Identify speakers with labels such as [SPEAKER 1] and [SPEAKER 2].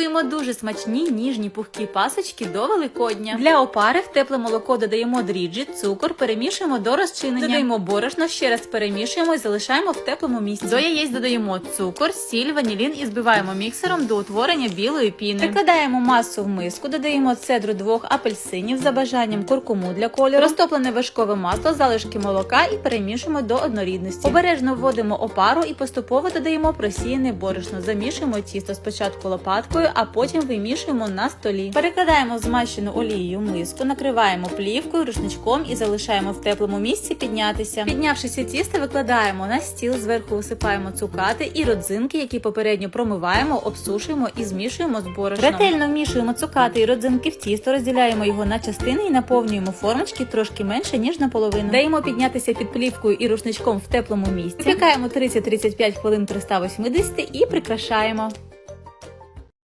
[SPEAKER 1] приготуємо дуже смачні ніжні пухкі пасочки до Великодня. Для опари в тепле молоко додаємо дріжджі, цукор, перемішуємо до розчинення. Додаємо борошно, ще раз перемішуємо і залишаємо в теплому місці. До яєць додаємо цукор, сіль, ванілін і збиваємо міксером до утворення білої піни. Прикладаємо масу в миску, додаємо цедру двох апельсинів за бажанням куркуму для кольору, розтоплене вершкове масло, залишки молока і перемішуємо до однорідності. Обережно вводимо опару і поступово додаємо просіяне борошно. Замішуємо тісто спочатку лопаткою, а потім вимішуємо на столі. Перекладаємо змащену олією миску, накриваємо плівкою, рушничком і залишаємо в теплому місці піднятися. Піднявшися тісто, викладаємо на стіл, зверху висипаємо цукати і родзинки, які попередньо промиваємо, обсушуємо і змішуємо з борошном. Ретельно вмішуємо цукати і родзинки в тісто, розділяємо його на частини і наповнюємо формочки трошки менше ніж наполовину. Даємо піднятися під плівкою і рушничком в теплому місці. Випікаємо 30-35 хвилин 380 і прикрашаємо.